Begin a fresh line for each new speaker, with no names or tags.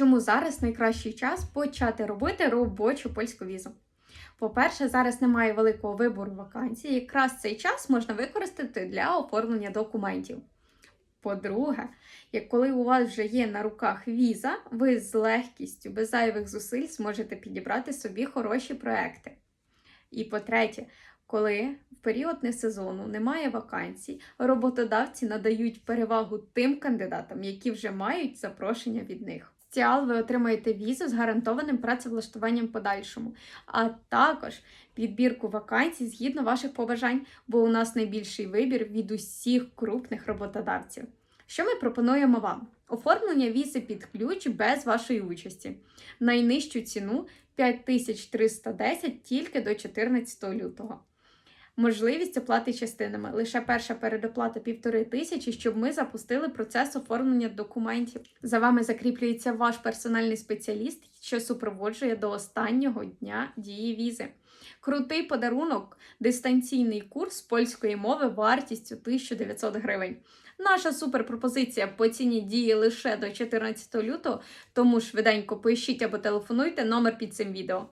Чому зараз найкращий час почати робити робочу польську візу? По-перше, зараз немає великого вибору вакансій. Якраз цей час можна використати для оформлення документів. По-друге, як коли у вас вже є на руках віза, ви з легкістю, без зайвих зусиль зможете підібрати собі хороші проекти. І по-третє, коли в період несезону немає вакансій, роботодавці надають перевагу тим кандидатам, які вже мають запрошення від них. Ціал ви отримаєте візу з гарантованим працевлаштуванням подальшому, а також підбірку вакансій згідно ваших побажань, бо у нас найбільший вибір від усіх крупних роботодавців. Що ми пропонуємо вам? Оформлення візи під ключ без вашої участі. Найнижчу ціну 5310 тільки до 14 лютого. Можливість оплати частинами. Лише перша передоплата півтори тисячі, щоб ми запустили процес оформлення документів. За вами закріплюється ваш персональний спеціаліст, що супроводжує до останнього дня дії візи. Крутий подарунок, дистанційний курс польської мови вартістю 1900 гривень. Наша суперпропозиція по ціні діє лише до 14 лютого, тому швиденько пишіть або телефонуйте номер під цим відео.